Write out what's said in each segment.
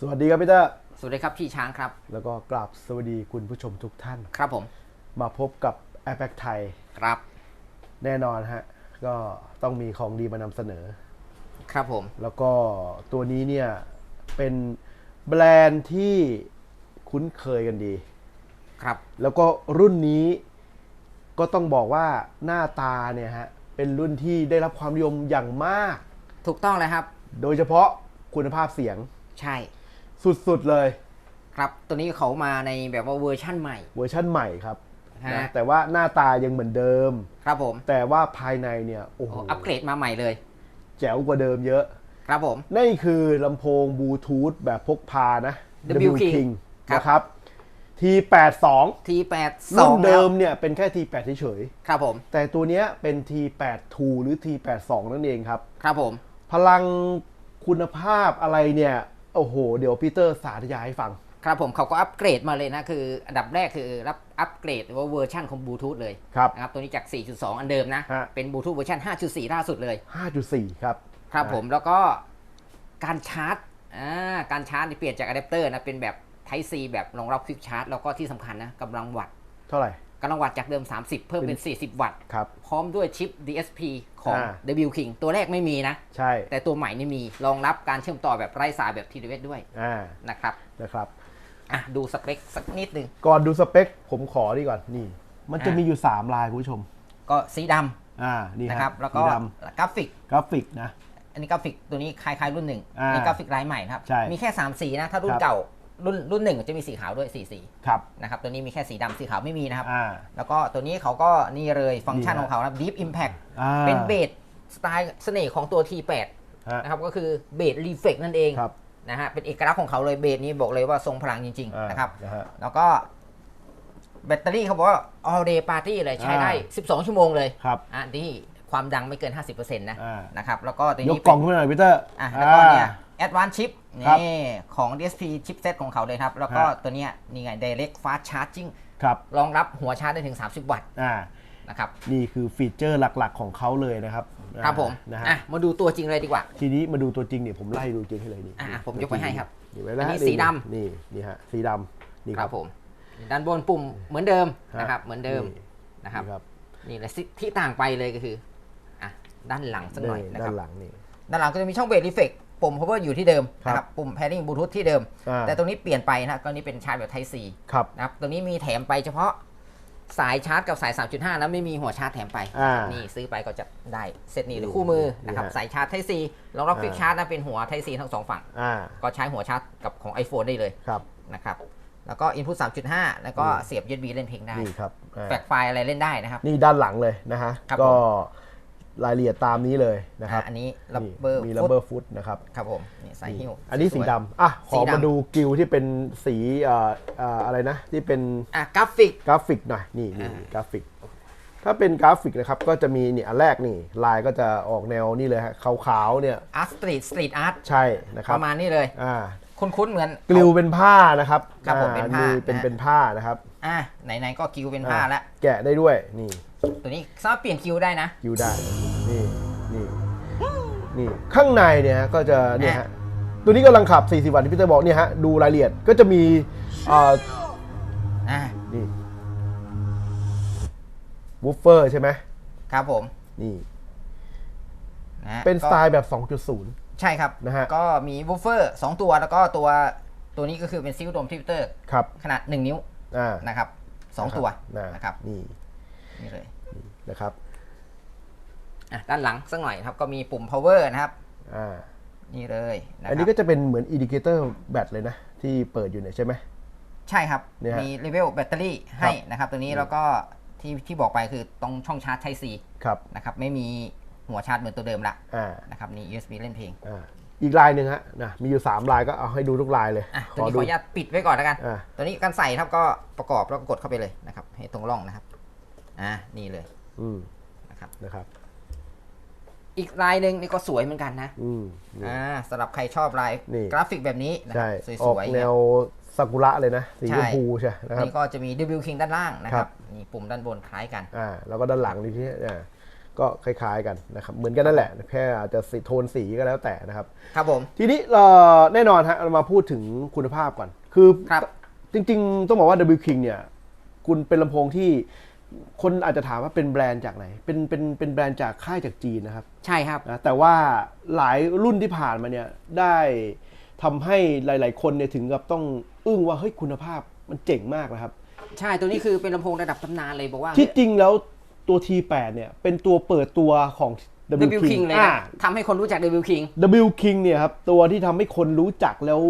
สวัสดีครับพี่เตอร์สวัสดีครับพี่ช้างครับ แล้วก็กราบสวัสดีคุณผู้ชมทุกท่าน ครับผม มาพบกับ a i r b a g ไทยครับ แน่นอนฮะ ก็ต้องมีของดีมานำเสนอ ครับผม แล้วก็ตัวนี้เนี่ยเป็นแบรนด์ที่คุ้นเคยกันดี ครับ แล้วก็รุ่นนี้ก็ต้องบอกว่าหน้าตาเนี่ยฮะ เป็นรุ่นที่ได้รับความนิยมอย่างมาก ถูกต้องเลยครับ โดยเฉพาะคุณภาพเสียง ใช่ สุดๆเลย ครับ ตัวนี้เขามาในแบบว่าเวอร์ชั่นใหม่ เวอร์ชั่นใหม่ครับฮะ นะแต่ว่าหน้าตายังเหมือนเดิม ครับผมแต่ว่าภายในเนี่ยโอ้โหโอ้อัปเกรดมาใหม่เลย แจ๋วกว่าเดิมเยอะ ครับผม นี่คือลำโพงบลูทูธแบบพกพานะ W King ครับ นะครับ T82 T8 รุ่น2เดิแล้วมเนี่ยเป็นแค่ T8 เฉยครับผม ๆแต่ตัวเนี้ยเป็น T82 หรือ T82 นั่นเองครับ ครับผม พลังคุณภาพอะไรเนี่ย โอ้โห เดี๋ยวพีเตอร์สาธยายให้ฟัง ครับผมเขาก็อัปเกรดมาเลยนะ คืออันดับแรกคือรับอัปเกรดว่าเวอร์ชันของบลูทูธเลยครับนะครับตัวนี้จาก 4.2 อันเดิมนะ ฮะ เป็นบลูทูธเวอร์ชัน5.4 ล่าสุดเลย 5.4 ครับ ครับผมแล้วก็การชาร์จอ่าการชาร์จนี่เปลี่ยนจากอะแดปเตอร์นะเป็นแบบ Type C แบบรองรับควิกชาร์จแล้วก็ที่สำคัญนะกำลังวัตต์เท่าไหร่ กำลังวัตต์จากเดิม 30 เพิ่มเป็น 40 วัตต์ ครับ พร้อมด้วยชิป DSP ของ อ่า W King ตัวแรกไม่มีนะ ใช่แต่ตัวใหม่นี่มีรองรับการเชื่อมต่อแบบไร้สายแบบ t w s ด้วยอ่านะครับนะครับ อะดูสเปคสักนิดหนึ่งก่อนดูสเปคผมขอดีก่อนนี่ มันจะอะมีอยู่ 3 ลายคุณผู้ชม ก็สีดอ่านี่ำฮนะครับแล้วก็สีดกราฟิกำกราฟิกนะ อันนี้กราฟิกตัวนี้คล้ายๆรุ่นหนึ่งอ่านี่กราฟิกลายใหม่นะครับ ใช่มีแค่ 3 สีนะ ถ้ารุ่คนรับ เก่า รุ่นรุ่นหนึ่งจะมีสีขาวด้วยสีสีครับ นะครับ ตัวนี้มีแค่สีดำสีขาวไม่มีนะครับ อ่า แล้วก็ตัวนี้เขาก็นี่เลยฟังก์ชันนี่ฮะของเขานะ Deep Impact อ่าเป็นเบสสไตล์เสน่ห์ของตัว T8 ฮะ นะครับก็คือเบสรีเฟกนั่นเองครับนะฮะเป็นเอกลักษณ์ของเขาเลยเบสนี้บอกเลยว่าทรงพลังจริง อ่าๆ นะครับ นะฮะ แล้วก็แบตเตอรี่เขาบอกว่า all day party เลยใช้ได้ อ่า12 ชั่วโมงเลยครับ อะที่ความดังไม่เกิน 50%นะอ่านะครับแล้วก็ตัวยกนี้กล่องขึ้นมาหน่อยพีเตอร์ อะแล้วก็เนี่ย Advanced Chip ครับ นี่ ของ DSP chipset ของเขาเลยครับ แล้วก็ฮะตัวเนี้ยนี่ไง Direct Fast Charging ครับรองรับหัวชาร์จได้ถึง 30 วัตต์อ่านะครับนี่คือฟีเจอร์หลักๆของเขาเลยนะครับครับผมนะฮะอะมาดูตัวจริงเลยดีกว่า ทีนี้มาดูตัวจริงเนี่ยผมไล่ดูจริงให้เลยนี่อะผมยกไว้ให้ครับนี่ไว้แล้วอันนี้ฮะสีดำนี่นี่ฮะสีดำนี่คครัรับบผมด้านบนปุ่มเหมือนเดิมฮะนะครับเหมือนเดิมนี่นะครับนี่ครับนี่แหละสิที่ต่างไปเลยก็คืออะด้านหลังสักหน่อยนี่นะด้าครับนหลังนี่ด้านหลังก็จะมีช่องเบสรีเฟก ปุ่ม power อยู่ที่เดิมครับนะครับปุ่ม pairing bluetooth ที่เดิมอ่าแต่ตรงนี้เปลี่ยนไปนะก็นี้เป็นชาร์จแบบ Type C ครับนะครับตัวนี้มีแถมไปเฉพาะสายชาร์จกับสาย 3.5แล้วไม่มีหัวชาร์จแถมไปอ่านี่ซื้อไปก็จะได้เซตนี้หรือนี่คู่มือนี่นะครับฮะสายชาร์จ Type C รองรับอ่าฟิกชาร์จนะเป็นหัว Type C ทั้งสองฝั่งอ่าก็ใช้หัวชาร์จกับของ iPhone ได้เลยครับนะครับแล้วก็ input 3.5 แล้วก็เสียบ USB เล่นเพลงได้ นี่ครับอ่าแฟกไฟล์อะไรเล่นได้นะครับ นี่ด้านหลังเลยนะฮะครับก็ผม รายละเอียดตามนี้เลยนะครับอะอันนี้ลับนี่เบอร์มีฟุลัตเบอร์ฟุตนะครับครับผมนี่สายหิ้วอันนี้สีวยดำอะขสีอดำมาดูกิวที่เป็นสีเอ่อเอ่ออะไรนะ ที่เป็นอะกราฟิกกราฟิกหน่อยนี่นี่อ่ากราฟิก ถ้าเป็นกราฟิกนะครับก็จะมีเนี่ยอันแรกนี่ลายก็จะออกแนวนี่เลยฮะขาวๆเนี่ยอาร์ตสตรีทสตรีทอาร์ตใช่นะครับประมาณนี้เลยอ่าคุ้นๆเหมือนกลิวเป็นผ้านะครับครับผมเป็นผ้าอ่เป็นนะเป็นผ้านะครับอะไหนๆก็คิวเป็นผ้าแล้วแกะได้ด้วยนี่ ตัวนี้สามารถเปลี่ยนคิวได้นะ คิวได้ นี่ นี่ นี่ ข้างในเนี่ยฮะก็จะเนี่ยฮะ ตัวนี้กำลังขับ 40 วัตต์ที่พี่เตอร์บอกเนี่ยฮะ ดูรายละเอียดก็จะมีเอ่ออะนี่วูฟเฟอร์ใช่ไหม ครับผม นี่นะฮะเป็นสก็ไตล์แบบ 2.0 ใช่ครับ นะฮะ ก็มีวูฟเฟอร์2ตัวแล้วก็ตัวตัวนี้ก็คือเป็นซิลโดมทริปเตอร์ ครับ ขนาด 1 นิ้วอ่านะครับสองตัวนะนะครับ นี่นี่เลย นะครับอะด้านหลังสักหน่อยนะครับก็มีปุ่ม power นะครับอ่านี่เลยนะคอันรันี้บก็จะเป็นเหมือนอินดิเคเตอร์แบตเลยนะ ที่เปิดอยู่เนี่ยใช่ไหมใช่ครับเนี่ยฮะมีเลเวลแบตเตอรี่ให้นะครับตัวนี้แล้วก็ที่ที่บอกไปคือตรงช่องชาร์จ Type C ครับนะครับไม่มีหัวชาร์จเหมือนตัวเดิมละอ่านะครับนี่ USB เล่นเพลงอ่าอีกลายหนึ่งฮะนะมีอยู่ 3 ลายก็เอาให้ดูทุกลายเลยอะตัวนี้ขออนุญาตปิดไว้ก่อนแล้วกันอ่าตัวนี้การใส่ครับก็ประกอบแล้วก็กดเข้าไปเลยนะครับให้ตรงร่องนะครับอ่านี่เลย อืมนะครับ นะครับ อีกลายหนึ่งนี่ก็สวยเหมือนกันนะอืมนี่ อ่าสำหรับใครชอบลายนี่ กราฟิกแบบนี้นะคใช่รับอสอกวยๆแนวซากุระเลยนะ สีใช่ ชมพูใช่นะครับ นี่ก็จะมี W King ด้านล่างนะคครัรับ บ นี่ปุ่มด้านบนคล้ายกัน อ่าแล้วก็ด้านหลังนี่ที่อ่าก็คล้ายๆกันนะครับ เหมือนกันนั่นแหละแค่อาจจะสีโทนสีก็แล้วแต่นะครับ ครับผม ทีนี้เอ่อแน่นอนฮะเรามาพูดถึงคุณภาพก่อน คือครับจริงๆ ต้องบอกว่า W King เนี่ย คุณเป็นลำโพงที่ คนอาจจะถามว่าเป็นแบรนด์จากไหน เป็นเป็นเป็นแบรนด์จากค่ายจากจีนนะครับใช่ครับ นะแต่ว่าหลายรุ่นที่ผ่านมาเนี่ยได้ทำให้หลาย ๆ คนเนี่ยถึงกับต้องอึ้งว่าเฮ้ยคุณภาพมันเจ๋งมากนะครับ ใช่ตัวนี้คือเป็นลำโพงระดับตำนานเลยบอกว่า ที่จริงแล้วตัว T8 เนี่ยเป็นตัวเปิดตัวของ W W King King เลยอ่า นะทำให้คนรู้จัก W King W King เนี่ยครับตัวที่ทำให้คนรู้จักแล้ว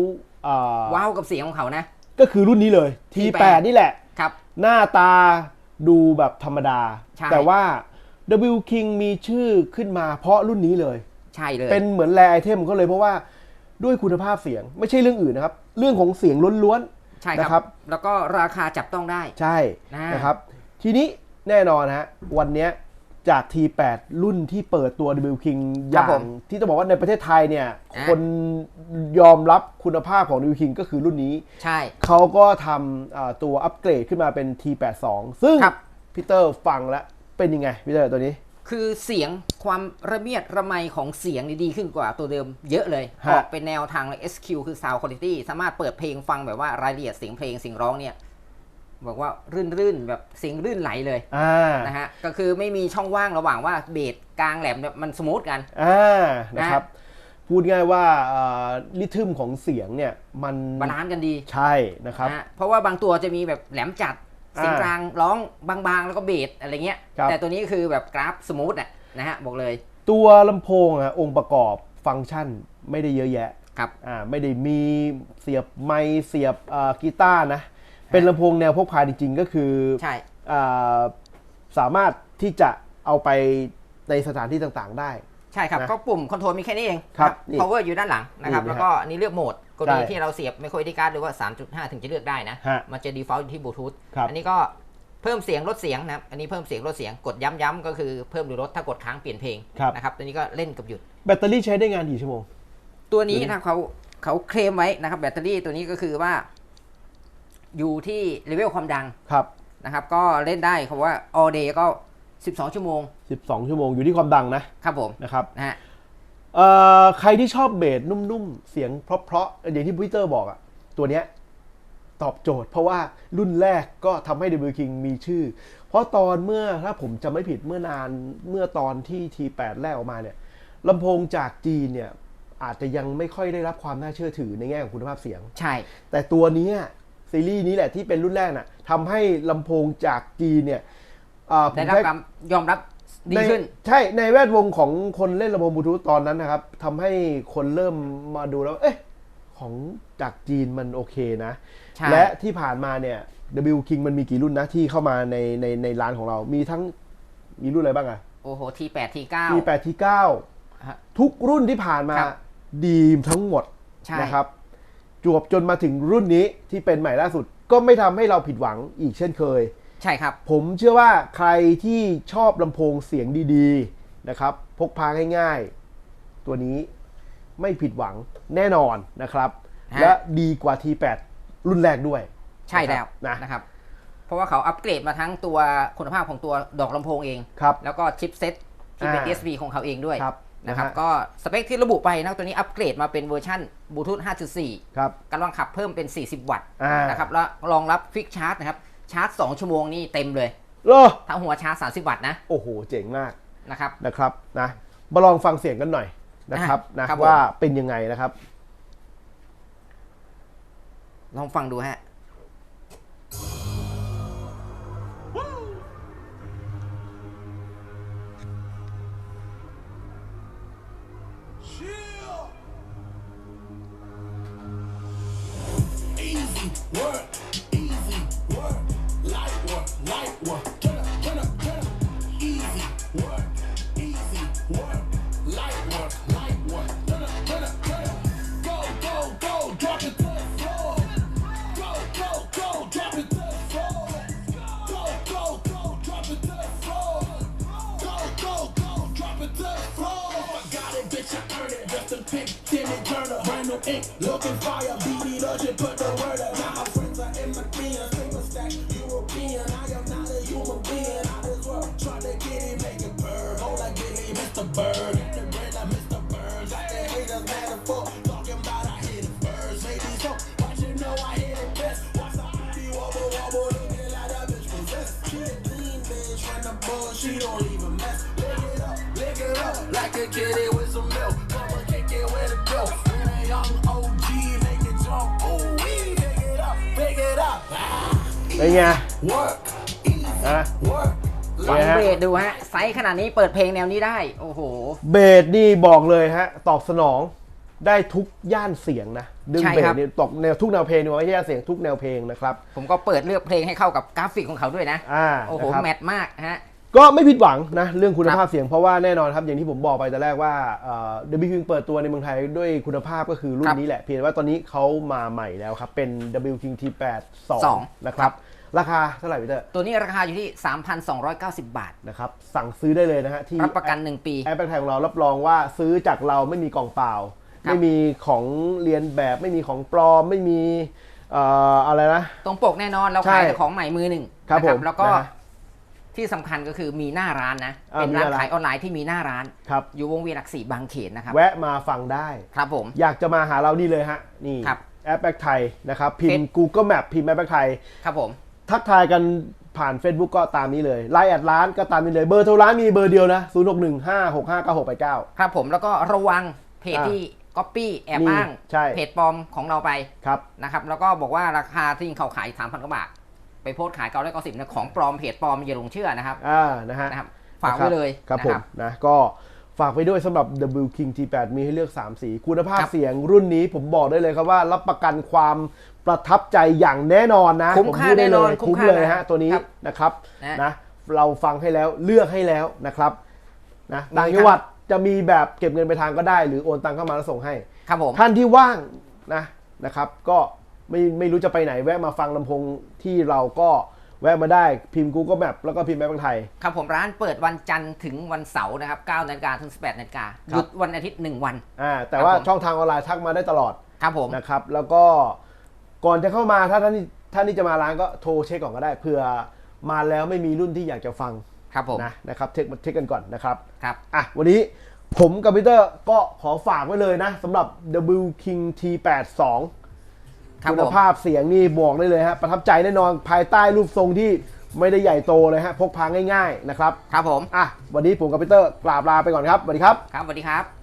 อ่าว้าวกับเสียงของเขานะ ก็คือรุ่นนี้เลย T8 T8 นี่แหละ ครับ หน้าตา ดูแบบธรรมดา ใช่ แต่ว่า W King มีชื่อขึ้นมาเพราะรุ่นนี้เลย ใช่เลยเป็นเหมือนแรไอเทมก็เลยเพราะว่าด้วยคุณภาพเสียงไม่ใช่เรื่องอื่นนะครับ เรื่องของเสียงล้วน ใช่นะคครัรับ บ แล้วก็ราคาจับต้องได้ ๆ ใช่นะ นะครับ ทีนี้แน่นอนฮะวันเนี้ย จาก T8 รุ่นที่เปิดตัว W King อย่างที่ต้องบอกว่าในประเทศไทยเนี่ยคนยอมรับคุณภาพของ W King ก็คือรุ่นนี้ ใช่ เขาก็ทำอ่าตัวอัปเกรดขึ้นมาเป็น T82 ซึ่งครับ พีเตอร์ฟังแล้วเป็นยังไงพีเตอร์ตัวนี้ คือเสียงความระเมียดระไมของเสียงนี่ดีขึ้นกว่าตัวเดิมเยอะเลย ฮะ ออกเป็นแนวทางเลย SQ คือ Sound Quality สามารถเปิดเพลงฟังแบบว่ารายละเอียดเสียงเพลงเสียงร้องเนี่ย บอกว่ารื่นๆแบบเสียงรื่นไหลเลยอ่านะฮะก็คือไม่มีช่องว่างระหว่างว่าเบสกลางแหลมเนี่ยมันสมูทกันอ่านะครับ พูดง่ายว่าลิทึมของเสียงเนี่ยมันบาลานซ์กันดีใช่นะครับนะฮะเพราะว่าบางตัวจะมีแบบแหลมจัดเสียงอ่ากลางร้องบางๆ แล้วก็เบสอะไรเงี้ยครับแต่ตัวนี้คือแบบกราฟสมูทอะนะฮะบอกเลย ตัวลำโพงอะองค์ประกอบฟังก์ชันไม่ได้เยอะแยะครับอ่าไม่ได้มีเสียบไมค์เสียบอ่ากีตาร์นะ เป็นลำโพงแนวพกพาจริงๆก็คือใช่อ่าสามารถที่จะเอาไปในสถานที่ต่างๆได้ ใช่ครับนะก็ปุ่มคอนโทรลมีแค่นี้เองครับนะนี่ power อยู่ด้านหลังนะครับนี่นะฮะแล้วก็อันนี้เลือกโหมดกรณีใช่ที่เราเสียบไม่ค่อยได้การ์ดหรือว่า 3.5 ถึงจะเลือกได้นะฮะมันจะ default อยู่ที่บลูทูธครับอันนี้ก็เพิ่มเสียงลดเสียงนะครับอันนี้เพิ่มเสียงลดเสียงกดย้ำๆก็คือเพิ่มหรือลดถ้ากดค้างเปลี่ยนเพลงครับนะครับตัวนี้ก็เล่นกับหยุดแบตเตอรี่ใช้ได้งานกี่ชั่วโมงตัวนี้ดูดินะเขาเขาเคลมไว้นะครับแบตเตอรี่ตัวนี้ก็คือว่า อยู่ที่เลเวลความดังครับนะครับ ก็เล่นได้เขาว่า all day ก็ 12 ชั่วโมง 12 ชั่วโมงอยู่ที่ความดังนะครับผมนะครับนะฮะเอ่อใครที่ชอบเบสนุ่มๆ เสียงเพราะๆ อย่างที่พีเตอร์บอกอะตัวเนี้ยตอบโจทย์เพราะว่ารุ่นแรกก็ทำให้ W King มีชื่อ เพราะตอนเมื่อถ้าผมจำไม่ผิดเมื่อนานเมื่อตอนที่ T8 แรกออกมาเนี่ยลำโพงจากจีนเนี่ยอาจจะยังไม่ค่อยได้รับความน่าเชื่อถือในแง่ของคุณภาพเสียง ใช่ แต่ตัวเนี้ย ซีรีส์นี้แหละที่เป็นรุ่นแรกน่ะทำให้ลำโพงจากจีนเนี่ยอ่าผมได้รับใช้การยอมรับดีในขึ้น ใช่ในแวดวงของคนเล่นลำโพงบลูทูธตอนนั้นนะครับทำให้คนเริ่มมาดูแล้ว เอ๊ะ ของจากจีนมันโอเคนะใช่และที่ผ่านมาเนี่ย W King มันมีกี่รุ่นนะที่เข้ามาในในในร้านของเรามีทั้งมีรุ่นอะไรบ้างอะโอ้โห T8 T9 มี8ที่ฮะ9ทุกรุ่นที่ผ่านมาครับดีทั้งหมดใช่นะครับ จวบจนมาถึงรุ่นนี้ที่เป็นใหม่ล่าสุด ก็ไม่ทำให้เราผิดหวังอีกเช่นเคย ใช่ครับ ผมเชื่อว่าใครที่ชอบลำโพงเสียงดีๆนะครับ พกพาง่ายๆ ตัวนี้ไม่ผิดหวังแน่นอนนะครับ ฮะ และดีกว่า T8 รุ่นแรกด้วย ใช่แล้วนะ นะครับ เพราะว่าเขาอัปเกรดมาทั้งตัวคุณภาพของตัวดอกลำโพงเอง ครับ แล้วก็ชิปเซ็ตที่เป็น อ่า DSP ของเขาเองด้วย ครับ นะครับนะฮะก็สเปคที่ระบุไปนะตัวนี้อัปเกรดมาเป็นเวอร์ชันบลูทูธ5.4 ครับกำลังขับเพิ่มเป็น 40 วัตต์อ่านนะครับแล้วรองรับควิกชาร์จนะครับชาร์จ 2 ชั่วโมงนี่เต็มเลยโอ้ถ้าหัวชาร์จ 30 วัตต์นะ โอ้โห เจ๋งมากนะครับนะครับนะมาลองฟังเสียงกันหน่อยนะครับอะนะครับผมว่าเป็นยังไงนะครับ ลองฟังดูฮะ Looking fire, BB Legend, put the word out. Now my friends are immigrants, paper stack, European. I am not a human being. Out this work, trying to get it, make it burn. All I get is Mr. Bird. The the haters mad. Talking about I hit it first. Ladies, know I hit it best. Watch the wobble, wobble, that bitch possessed. Clean bitch, she don't even mess. Lick it up, lick it up, like a kitty. เป็นไง work, easy นะ work. ฟังเนี่ยฮะเบสดูฮะ ไซส์ขนาดนี้เปิดเพลงแนวนี้ได้ โอ้โห เบสนี่บอกเลยฮะ ตอบสนองได้ทุกย่านเสียงนะ ดึงใช่เบครัสบนี่ตกแนวทุกแนวเพลงนี่ไม่ใช่ย่านเสียงทุกแนวเพลงนะครับ ผมก็เปิดเลือกเพลงให้เข้ากับกราฟิกของเขาด้วยนะอ่าโอ้โหนะครับแมทมากฮะ ก็ไม่ผิดหวังนะเรื่องคุณครับภาพเสียงเพราะว่าแน่นอนครับอย่างที่ผมบอกไปแต่แรกว่าเดบิวคิงเปิดตัวในเมืองไทยด้วยคุณภาพก็คือรุ่นนี้แหละ เพียงแต่ว่าตอนนี้เขามาใหม่แล้วครับ เป็น W King T8 2 นะครับ ราคาเท่าไหร่พี่เตอร์ตัวนี้ราคาอยู่ที่ 3,290 บาทนะครับ สั่งซื้อได้เลยนะฮะที่รับประกัน 1 ปีแอปแบงค์ไทยของเรารับรองว่าซื้อจากเราไม่มีกล่องเปล่าครับไม่มีของเรียนแบบไม่มีของปลอมไม่มีเอ่ออะไรนะตรงปกแน่นอนเราใช่ขายแต่ของใหม่มือหนึ่งครับนะผมแล้วก็นะฮะ ที่สำคัญก็คือมีหน้าร้านนะอ่าเป็นมีหร้าน้านร้านขายออนไลน์ที่มีหน้าร้านครับอยู่วงเวียนหลักสี่บางเขนนะครับ แวะมาฟังได้ครับผม อยากจะมาหาเรานี่เลยฮะ นี่ครับแอปแบงค์ไทยนะครับ พิมเฟพ์ซ Google Map พิมพ์แอปแบงค์ไทยครับผม ทักทายกันผ่าน Facebook ก็ตามนี้เลยไลน์แอดร้านก็ตามนี้เลยเบอร์โทรร้านมีเบอร์เดียวนะ 0 6 1 5 6 5 9 6 8 9 ครับผมแล้วก็ระวังเพจอ่าที่ก๊อปปี้แอบมีอ้างใช่เพจปลอมของเราไปครับนะครับแล้วก็บอกว่าราคาที่เขาขาย3,000กว่าบาท ไปโพสต์ขายเก้าร้อยเก้าสิบนะของปลอมเพจปลอมอย่าหลงเชื่อนะครับอ่านะฮะนะครับฝากไว้เลยครับนะผมนะก็ฝากไปด้วยสำหรับ W King T8 มีให้เลือก 3 สี คุณภาพครับเสียงรุ่นนี้ผมบอกได้เลยครับว่ารับประกันความประทับใจอย่างแน่นอนนะคุ้มผมค่าพูดได้แน่เลนอนยคุ้คุ้มมค่าเลยนะฮะตัวนี้ครับนะครับนะนะเราฟังให้แล้วเลือกให้แล้วนะครับนะมีต่างครับจังหวัดจะมีแบบเก็บเงินไปทางก็ได้ หรือโอนตังเข้ามาแล้วส่งให้ครับผมท่านที่ว่างนะนะครับ ก็ ไม่ไม่รู้จะไปไหนแวะมาฟังลำโพงที่เราก็แวะมาได้พิมพ์ Google Map แล้วก็พิมพ์แอปบางไทย ครับผมร้านเปิดวันจันทร์ถึงวันเสาร์นะครับ9นาฬิกาถึง 18นาฬิกาครับหยุดวันอาทิตย์ 1 วัน อ่าแต่ครับว่าผม ช่องทางออนไลน์ทักมาได้ตลอดครับผม นะครับ แล้วก็ก่อนจะเข้ามาถ้าท่านที่ท่านที่จะมาร้านก็โทรเช็คก่อนก็ได้เผื่อมาแล้วไม่มีรุ่นที่อยากจะฟังครับผมนะนะครับเช็คเช็คกันก่อนนะครับ ครับ อะวันนี้ผมกับพีเตอร์ก็ขอฝากไว้เลยนะสำหรับ W King T82 ครับคุณผม ภาพเสียงนี่บอกได้เลยฮะประทับใจแน่นอนภายใต้รูปทรงที่ไม่ได้ใหญ่โตเลยฮะพกพาง่าย ๆนะครับครับผม อะวันนี้ผมกับพีเตอร์กราบลาไปก่อนครับสวัสดีครับ ครับสวัสดีครับ